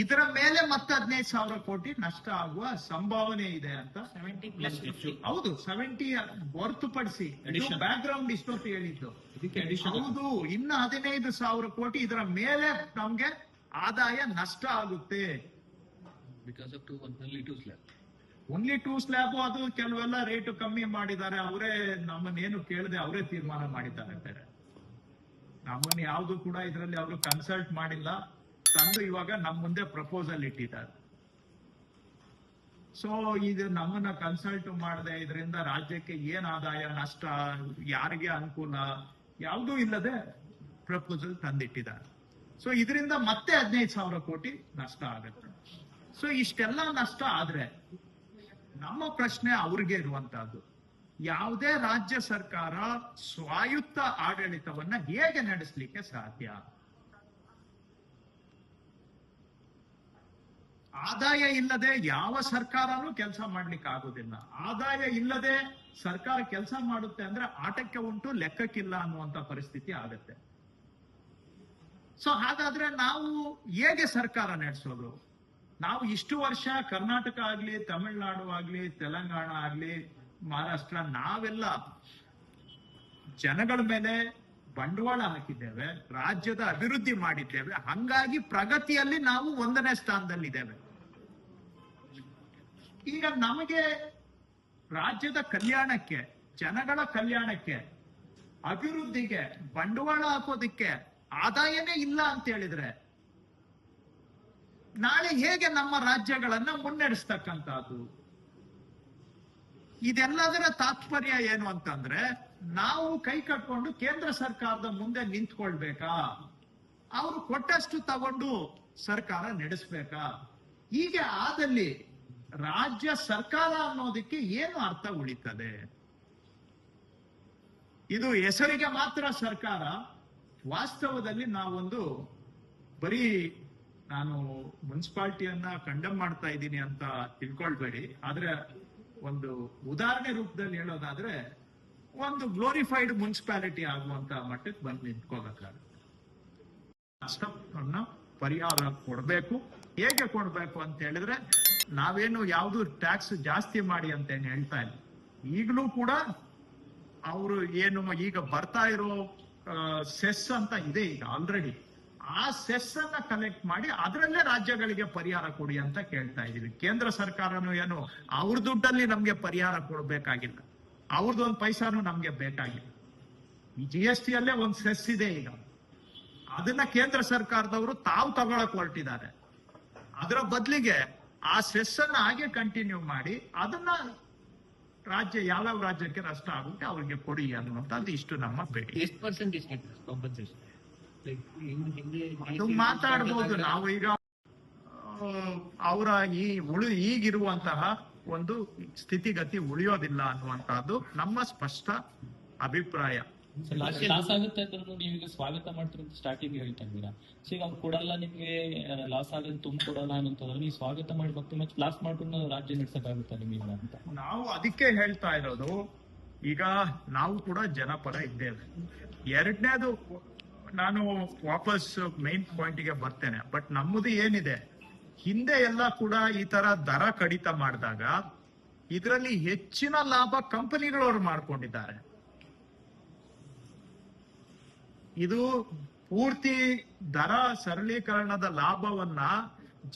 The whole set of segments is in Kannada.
ಇದರ ಮೇಲೆ ಮತ್ತೆ ಹದಿನೈದು ಸಾವಿರ ಕೋಟಿ ನಷ್ಟ ಆಗುವ ಸಂಭಾವನೆ ಇದೆ ಅಂತ. ಹೌದು ಸೆವೆಂಟಿ ಹೊರತುಪಡಿಸಿ. ಬ್ಯಾಕ್ ಗ್ರೌಂಡ್ ಇಷ್ಟೊತ್ತು ಹೇಳಿದ್ದು. ಇದಕ್ಕೆ ಹೌದು ಇನ್ನು ಹದಿನೈದು ಸಾವಿರ ಕೋಟಿ ಇದರ ಮೇಲೆ ನಮ್ಗೆ ಆದಾಯ ನಷ್ಟ ಆಗುತ್ತೆ. ಓನ್ಲಿ ಟೂ ಸ್ಲ್ಯಾಬ್ ಅದು ಕೆಲವೆಲ್ಲ ರೇಟ್ ಕಮ್ಮಿ ಮಾಡಿದ್ದಾರೆ. ಅವರೇ ನಮ್ಮನ್ನೇನು ಕೇಳದೆ ಅವರೇ ತೀರ್ಮಾನ ಮಾಡಿದ್ದಾರೆ ಬೇರೆ ನಮ್ಮನ್ನ ಯಾವ್ದು ಕೂಡ ಇದರಲ್ಲಿ ಅವರು ಕನ್ಸಲ್ಟ್ ಮಾಡಿಲ್ಲ. ತಂದು ಇವಾಗ ನಮ್ಮ ಮುಂದೆ ಪ್ರಪೋಸಲ್ ಇಟ್ಟಿದ್ದಾರೆ. ಸೊ ಇದು ನಮ್ಮನ್ನ ಕನ್ಸಲ್ಟ್ ಮಾಡದೆ, ಇದರಿಂದ ರಾಜ್ಯಕ್ಕೆ ಏನ್ ಆದಾಯ, ನಷ್ಟ, ಯಾರಿಗೆ ಅನುಕೂಲ, ಯಾವುದೂ ಇಲ್ಲದೆ ಪ್ರಪೋಸಲ್ ತಂದಿಟ್ಟಿದ್ದಾರೆ. ಸೊ ಇದರಿಂದ ಮತ್ತೆ ಹದಿನೈದು ಸಾವಿರ ಕೋಟಿ ನಷ್ಟ ಆಗುತ್ತೆ. ಸೊ ಇಷ್ಟೆಲ್ಲ ನಷ್ಟ ಆದ್ರೆ ನಮ್ಮ ಪ್ರಶ್ನೆ ಅವ್ರಿಗೆ ಇರುವಂತಹದ್ದು, ಯಾವುದೇ ರಾಜ್ಯ ಸರ್ಕಾರ ಸ್ವಾಯುತ್ತ ಆಡಳಿತವನ್ನ ಹೇಗೆ ನಡೆಸಲಿಕ್ಕೆ ಸಾಧ್ಯ? ಆದಾಯ ಇಲ್ಲದೆ ಯಾವ ಸರ್ಕಾರನೂ ಕೆಲಸ ಮಾಡ್ಲಿಕ್ಕೆ ಆಗುದಿಲ್ಲ. ಆದಾಯ ಇಲ್ಲದೆ ಸರ್ಕಾರ ಕೆಲಸ ಮಾಡುತ್ತೆ ಅಂದ್ರೆ ಆಟಕ್ಕೆ ಉಂಟು, ಲೆಕ್ಕಕ್ಕಿಲ್ಲ ಅನ್ನುವಂತ ಪರಿಸ್ಥಿತಿ ಆಗತ್ತೆ. ಸೊ ಹಾಗಾದ್ರೆ ನಾವು ಹೇಗೆ ಸರ್ಕಾರ ನಡೆಸೋದು? ನಾವು ಇಷ್ಟು ವರ್ಷ ಕರ್ನಾಟಕ ಆಗ್ಲಿ, ತಮಿಳುನಾಡು ಆಗ್ಲಿ, ತೆಲಂಗಾಣ ಆಗ್ಲಿ, ಮಹಾರಾಷ್ಟ್ರ, ನಾವೆಲ್ಲ ಜನಗಳ ಮೇಲೆ ಬಂಡವಾಳ ಹಾಕಿದ್ದೇವೆ, ರಾಜ್ಯದ ಅಭಿವೃದ್ಧಿ ಮಾಡಿದ್ದೇವೆ, ಹಂಗಾಗಿ ಪ್ರಗತಿಯಲ್ಲಿ ನಾವು ಒಂದನೇ ಸ್ಥಾನದಲ್ಲಿದ್ದೇವೆ. ಈಗ ನಮಗೆ ರಾಜ್ಯದ ಕಲ್ಯಾಣಕ್ಕೆ, ಜನಗಳ ಕಲ್ಯಾಣಕ್ಕೆ, ಅಭಿವೃದ್ಧಿಗೆ ಬಂಡವಾಳ ಹಾಕೋದಿಕ್ಕೆ ಆದಾಯನೇ ಇಲ್ಲ ಅಂತ ಹೇಳಿದ್ರೆ ನಾಳೆ ಹೇಗೆ ನಮ್ಮ ರಾಜ್ಯಗಳನ್ನ ಮುನ್ನಡೆಸ್ತಕ್ಕಂಥದ್ದು? ಇದೆಲ್ಲದರ ತಾತ್ಪರ್ಯ ಏನು ಅಂತಂದ್ರೆ ನಾವು ಕೈ ಕಟ್ಕೊಂಡು ಕೇಂದ್ರ ಸರ್ಕಾರದ ಮುಂದೆ ನಿಂತ್ಕೊಳ್ಬೇಕಾ? ಅವರು ಕೊಟ್ಟಷ್ಟು ತಗೊಂಡು ಸರ್ಕಾರ ನಡೆಸ್ಬೇಕಾ? ಹೀಗೆ ಆದಲ್ಲಿ ರಾಜ್ಯ ಸರ್ಕಾರ ಅನ್ನೋದಕ್ಕೆ ಏನು ಅರ್ಥ ಉಳಿತದೆ? ಇದು ಹೆಸರಿಗೆ ಮಾತ್ರ ಸರ್ಕಾರ, ವಾಸ್ತವದಲ್ಲಿ ನಾವೊಂದು ಬರೀ ನಾನು ಮುನ್ಸಿಪಾಲ್ಟಿಯನ್ನ ಕಂಡಮ್ ಮಾಡ್ತಾ ಇದ್ದೀನಿ ಅಂತ ತಿಳ್ಕೊಳ್ಬೇಡಿ. ಆದ್ರೆ ಒಂದು ಉದಾಹರಣೆ ರೂಪದಲ್ಲಿ ಹೇಳೋದಾದ್ರೆ ಒಂದು ಗ್ಲೋರಿಫೈಡ್ ಮುನ್ಸಿಪಾಲಿಟಿ ಆಗುವಂತ ಮಟ್ಟಕ್ಕೆ ಬಂದು ನಿಂತ್ಕೋಬೇಕಾಗುತ್ತೆ. ಪರಿಹಾರ ಕೊಡಬೇಕು. ಹೇಗೆ ಕೊಡಬೇಕು ಅಂತ ಹೇಳಿದ್ರೆ, ನಾವೇನು ಯಾವುದು ಟ್ಯಾಕ್ಸ್ ಜಾಸ್ತಿ ಮಾಡಿ ಅಂತ ಏನ್ ಹೇಳ್ತಾ ಇಲ್ಲ. ಈಗಲೂ ಕೂಡ ಅವರು ಏನು ಈಗ ಬರ್ತಾ ಇರೋ ಸೆಸ್ ಅಂತ ಇದೆ ಈಗ ಆಲ್ರೆಡಿ ಆ ಸೆಸ್ ಅನ್ನ ಕಲೆಕ್ಟ್ ಮಾಡಿ ಅದರಲ್ಲೇ ರಾಜ್ಯಗಳಿಗೆ ಪರಿಹಾರ ಕೊಡಿ ಅಂತ ಕೇಳ್ತಾ ಇದೀವಿ. ಕೇಂದ್ರ ಸರ್ಕಾರನು ಏನು ಅವ್ರ ದುಡ್ಡಲ್ಲಿ ನಮ್ಗೆ ಪರಿಹಾರ ಕೊಡ್ಬೇಕಾಗಿಲ್ಲ. ಅವ್ರದ್ದೊಂದು ಪೈಸಾನು ನಮ್ಗೆ ಬೇಕಾಗಿಲ್ಲ. ಜಿ ಎಸ್ ಟಿ ಅಲ್ಲೇ ಒಂದು ಸೆಸ್ ಇದೆ ಈಗ. ಅದನ್ನ ಕೇಂದ್ರ ಸರ್ಕಾರದವರು ತಾವು ತಗೊಳಕ್ ಹೊರಟಿದ್ದಾರೆ. ಅದರ ಬದಲಿಗೆ ಆ ಸೆಸ್ ಅನ್ನ ಹಾಗೆ ಕಂಟಿನ್ಯೂ ಮಾಡಿ ಅದನ್ನ ರಾಜ್ಯ ಯಾವ್ಯಾವ ರಾಜ್ಯಕ್ಕೆ ನಷ್ಟ ಆಗುತ್ತೆ ಅವ್ರಿಗೆ ಕೊಡಿ ಅನ್ನುವಂಥದ್ದು ಇಷ್ಟು ನಮ್ಮ ಹಿಂದೆ ಅದು ಮಾತಾಡ್ಬೋದು. ನಾವು ಈಗ ಅವರ ಈ ಉಳಿ ಈಗಿರುವಂತಹ ಒಂದು ಸ್ಥಿತಿಗತಿ ಉಳಿಯೋದಿಲ್ಲ ಅನ್ನುವಂತಹದ್ದು ನಮ್ಮ ಸ್ಪಷ್ಟ ಅಭಿಪ್ರಾಯ. ಲಾಸ್ ಆಗುತ್ತೆ ನೋಡಿ ಈಗ ಸ್ವಾಗತ ಮಾಡ್ತೀರಿ ಅಂತ ಸ್ಟಾರ್ಟಿಂಗ್ ಹೇಳ್ತಾ ಇದ್ದೀರಾ ಸೊ ಈಗ ಅವ್ರು ಕೊಡಲ್ಲ ನಿಮ್ಗೆ ಲಾಸ್ ಆಗೋದು ತುಂಬ ಕೊಡಲ್ಲ ಅಂತ ನೀವು ಸ್ವಾಗತ ಮಾಡಿ ಮತ್ತೆ ಮತ್ತೆ ಲಾಸ್ ಮಾಡ್ಕೊಂಡು ರಾಜ್ಯ ನಡೆಸಕ್ಕಾಗುತ್ತೆ ನಿಮಗೆ ಅಂತ? ನಾವು ಅದಕ್ಕೆ ಹೇಳ್ತಾ ಇರೋದು, ಈಗ ನಾವು ಕೂಡ ಜನಪರ ಇದ್ದೇವೆ ಎರಡನೇದು, ನಾನು ವಾಪಸ್ ಮೈನ್ ಪಾಯಿಂಟ್ಗೆ ಬರ್ತೇನೆ. ಬಟ್ ನಮ್ಮದು ಏನಿದೆ, ಹಿಂದೆ ಎಲ್ಲ ಕೂಡ ಈ ತರ ದರ ಕಡಿತ ಮಾಡಿದಾಗ, ಇದರಲ್ಲಿ ಹೆಚ್ಚಿನ ಲಾಭ ಕಂಪನಿಗಳವರು ಮಾಡ್ಕೊಂಡಿದ್ದಾರೆ. ಇದು ಪೂರ್ತಿ ದರ ಸರಳೀಕರಣದ ಲಾಭವನ್ನ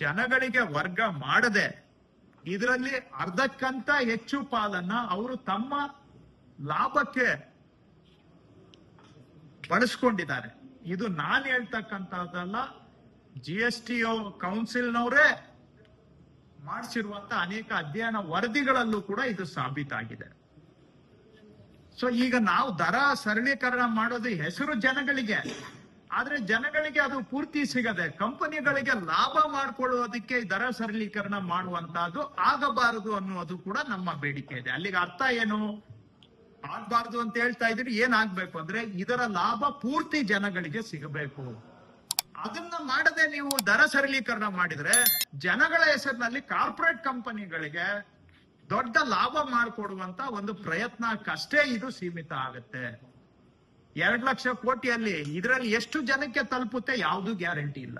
ಜನಗಳಿಗೆ ವರ್ಗ ಮಾಡದೆ, ಇದರಲ್ಲಿ ಅರ್ಧಕ್ಕಂತ ಹೆಚ್ಚು ಪಾಲನ್ನ ಅವರು ತಮ್ಮ ಲಾಭಕ್ಕೆ ಬಳಸ್ಕೊಂಡಿದ್ದಾರೆ. ಇದು ನಾನು ಹೇಳ್ತಕ್ಕಂಥದ್ದಲ್ಲ ಜಿ ಎಸ್ ಟಿ ಕೌನ್ಸಿಲ್ನವರೇ ಮಾಡಿಸಿರುವಂತ ಅನೇಕ ಅಧ್ಯಯನ ವರದಿಗಳಲ್ಲೂ ಕೂಡ ಇದು ಸಾಬೀತಾಗಿದೆ. ಸೊ ಈಗ ನಾವು ದರ ಸರಳೀಕರಣ ಮಾಡೋದು ಹೆಸರು ಜನಗಳಿಗೆ. ಆದ್ರೆ ಜನಗಳಿಗೆ ಅದು ಪೂರ್ತಿ ಸಿಗದೆ ಕಂಪನಿಗಳಿಗೆ ಲಾಭ ಮಾಡ್ಕೊಳ್ಳೋದಕ್ಕೆ ದರ ಸರಳೀಕರಣ ಮಾಡುವಂತಹದ್ದು ಆಗಬಾರದು ಅನ್ನೋದು ಕೂಡ ನಮ್ಮ ಬೇಡಿಕೆ ಇದೆ. ಅಲ್ಲಿಗೆ ಅರ್ಥ ಏನು? ಆಗ್ಬಾರ್ದು ಅಂತ ಹೇಳ್ತಾ ಇದ್ರೆ ಏನಾಗ್ಬೇಕು ಅಂದ್ರೆ ಇದರ ಲಾಭ ಪೂರ್ತಿ ಜನಗಳಿಗೆ ಸಿಗಬೇಕು. ಅದನ್ನ ಮಾಡದೆ ನೀವು ದರ ಸರಳೀಕರಣ ಮಾಡಿದ್ರೆ ಜನಗಳ ಹೆಸರಿನಲ್ಲಿ ಕಾರ್ಪೊರೇಟ್ ಕಂಪನಿಗಳಿಗೆ ದೊಡ್ಡ ಲಾಭ ಮಾಡಿಕೊಡುವಂತ ಒಂದು ಪ್ರಯತ್ನಕ್ಕಷ್ಟೇ ಇದು ಸೀಮಿತ ಆಗುತ್ತೆ. ಎರಡ್ ಲಕ್ಷ ಕೋಟಿಯಲ್ಲಿ ಇದರಲ್ಲಿ ಎಷ್ಟು ಜನಕ್ಕೆ ತಲುಪುತ್ತೆ ಯಾವುದು ಗ್ಯಾರಂಟಿ ಇಲ್ಲ.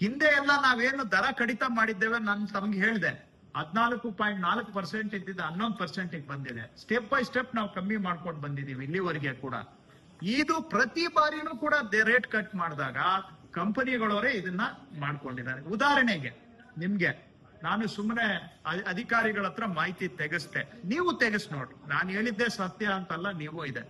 ಹಿಂದೆ ಎಲ್ಲ ನಾವೇನು ದರ ಕಡಿತ ಮಾಡಿದ್ದೇವೆ ನಾನು ತಮ್ಗೆ ಹೇಳಿದೆ. ಹದಿನಾಲ್ಕು ಪಾಯಿಂಟ್ ನಾಲ್ಕು ಪರ್ಸೆಂಟ್ ಇದ್ದಿದ್ದ ಹನ್ನೊಂದು ಪರ್ಸೆಂಟ್ ಬಂದಿದೆ. ಸ್ಟೆಪ್ ಬೈ ಸ್ಟೆಪ್ ನಾವು ಕಮ್ಮಿ ಮಾಡ್ಕೊಂಡು ಬಂದಿದ್ದೀವಿ ಇಲ್ಲಿವರೆಗೆ ಕೂಡ. ಇದು ಪ್ರತಿ ಬಾರಿನೂ ಕೂಡ ರೇಟ್ ಕಟ್ ಮಾಡಿದಾಗ ಕಂಪನಿಗಳವರೇ ಇದನ್ನ ಮಾಡ್ಕೊಂಡಿದ್ದಾರೆ. ಉದಾಹರಣೆಗೆ ನಿಮ್ಗೆ ನಾನು ಸುಮ್ಮನೆ ಅಧಿಕಾರಿಗಳ ಹತ್ರ ಮಾಹಿತಿ ತೆಗೆಸ್ತೆ ನೀವು ತೆಗೆಸ್ ನೋಡ್ರಿ ನಾನು ಹೇಳಿದ್ದೆ ಸತ್ಯ ಅಂತಲ್ಲ, ನೀವು ಇದೆ.